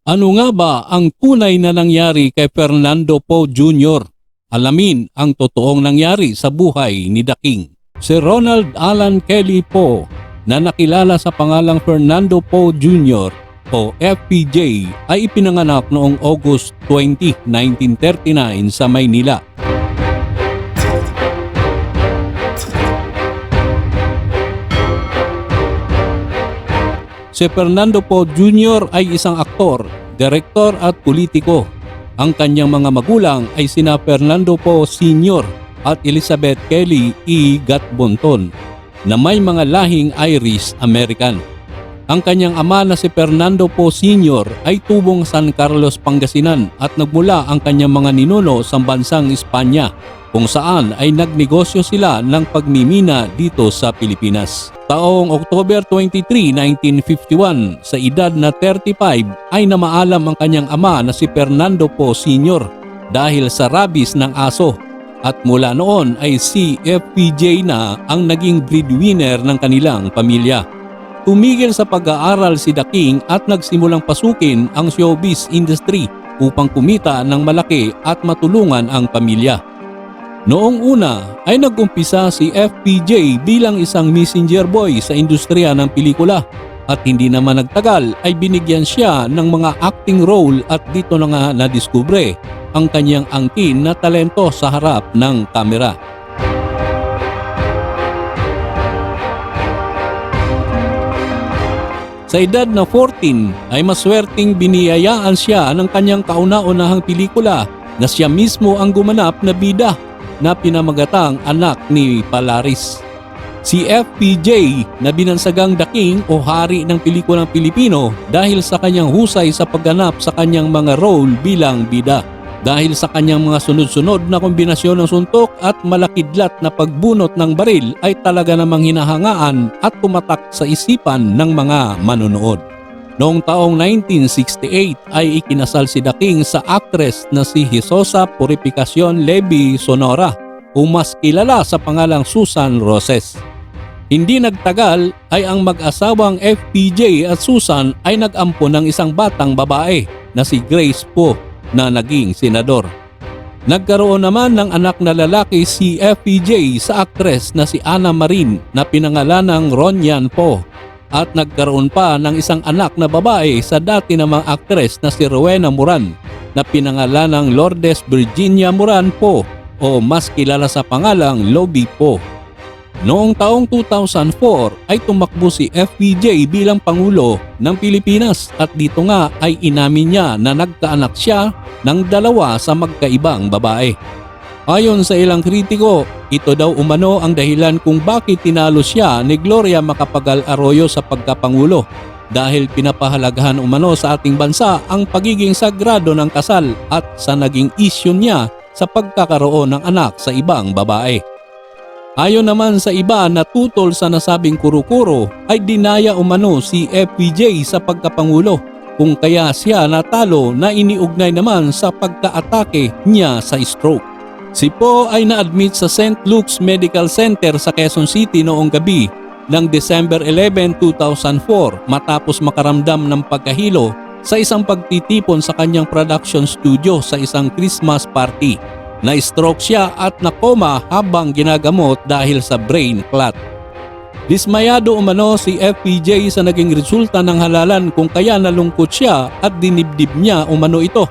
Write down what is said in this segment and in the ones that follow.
Ano nga ba ang tunay na nangyari kay Fernando Poe Jr.? Alamin ang totoong nangyari sa buhay ni The King. Si Ronald Alan Kelly Poe na nakilala sa pangalang Fernando Poe Jr. o FPJ ay ipinanganak noong August 20, 1939 sa Maynila. Si Fernando Poe Jr. ay isang aktor, direktor at politiko. Ang kanyang mga magulang ay sina Fernando Poe Sr. at Elizabeth Kelly E. Gatbonton na may mga lahing Irish American. Ang kanyang ama na si Fernando Poe Sr. ay tubong San Carlos, Pangasinan at nagmula ang kanyang mga ninuno sa bansang Espanya kung saan ay nagnegosyo sila ng pagmimina dito sa Pilipinas. Taong October 23, 1951, sa edad na 35 ay namaalam ang kanyang ama na si Fernando Poe Sr. dahil sa rabis ng aso at mula noon ay si FPJ na ang naging breadwinner ng kanilang pamilya. Tumigil sa pag-aaral si The King at nagsimulang pasukin ang showbiz industry upang kumita ng malaki at matulungan ang pamilya. Noong una ay nagumpisa si FPJ bilang isang messenger boy sa industriya ng pelikula at hindi naman nagtagal ay binigyan siya ng mga acting role at dito na nga nadiskubre ang kanyang angkin na talento sa harap ng kamera. Sa edad na 14 ay maswerteng biniyayaan siya ng kanyang kauna-unahang pelikula na siya mismo ang gumanap na bida na pinamagatang anak ni Palaris. Si FPJ na binansagang The King o hari ng pelikulang Pilipino dahil sa kanyang husay sa pagganap sa kanyang mga role bilang bida. Dahil sa kanyang mga sunod-sunod na kombinasyon ng suntok at malakidlat na pagbunot ng baril ay talaga namang hinahangaan at tumatak sa isipan ng mga manonood. Noong taong 1968 ay ikinasal si The King sa actress na si Hisosa Purificacion Levy Sonora o mas kilala sa pangalang Susan Roses. Hindi nagtagal ay ang mag-asawang FPJ at Susan ay nag-ampo ng isang batang babae na si Grace Poe na naging senador. Nagkaroon naman ng anak na lalaki si FPJ sa aktres na si Ana Marin na pinangalan ng Ronyan Po at nagkaroon pa ng isang anak na babae sa dati namang aktres na si Rowena Moran na pinangalan ng Lourdes Virginia Moran Po o mas kilala sa pangalang Lobby Po. Noong taong 2004 ay tumakbo si FPJ bilang Pangulo ng Pilipinas at dito nga ay inamin niya na nagkaanak siya ng dalawa sa magkaibang babae. Ayon sa ilang kritiko, ito daw umano ang dahilan kung bakit tinalo siya ni Gloria Macapagal Arroyo sa pagkapangulo dahil pinapahalagahan umano sa ating bansa ang pagiging sagrado ng kasal at sa naging isyu niya sa pagkakaroon ng anak sa ibang babae. Ayon naman sa iba na tutol sa nasabing kuro-kuro ay dinaya umano si FPJ sa pagkapangulo kung kaya siya natalo na iniugnay naman sa pagkaatake niya sa stroke. Si Po ay na-admit sa St. Luke's Medical Center sa Quezon City noong gabi ng December 11, 2004 matapos makaramdam ng pagkahilo sa isang pagtitipon sa kanyang production studio sa isang Christmas party. Na-stroke siya at nakoma habang ginagamot dahil sa brain clot. Dismayado umano si FPJ sa naging resulta ng halalan kung kaya nalungkot siya at dinibdib niya umano ito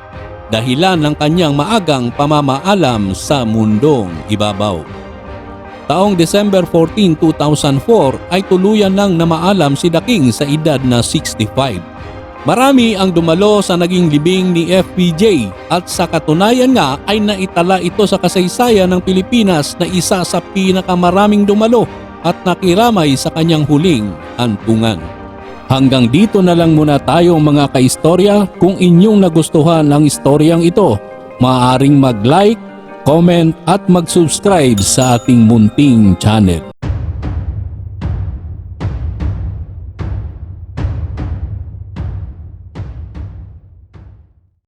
dahilan ng kanyang maagang pamamaalam sa mundong ibabaw. Taong December 14, 2004 ay tuluyan nang namaalam si The King sa edad na 65. Marami ang dumalo sa naging libing ni FPJ at sa katunayan nga ay naitala ito sa kasaysayan ng Pilipinas na isa sa pinakamaraming dumalo at nakiramay sa kanyang huling antungan. Hanggang dito na lang muna tayo mga kaistorya. Kung inyong nagustuhan ang istoryang ito, maaaring mag-like, comment at mag-subscribe sa ating munting channel.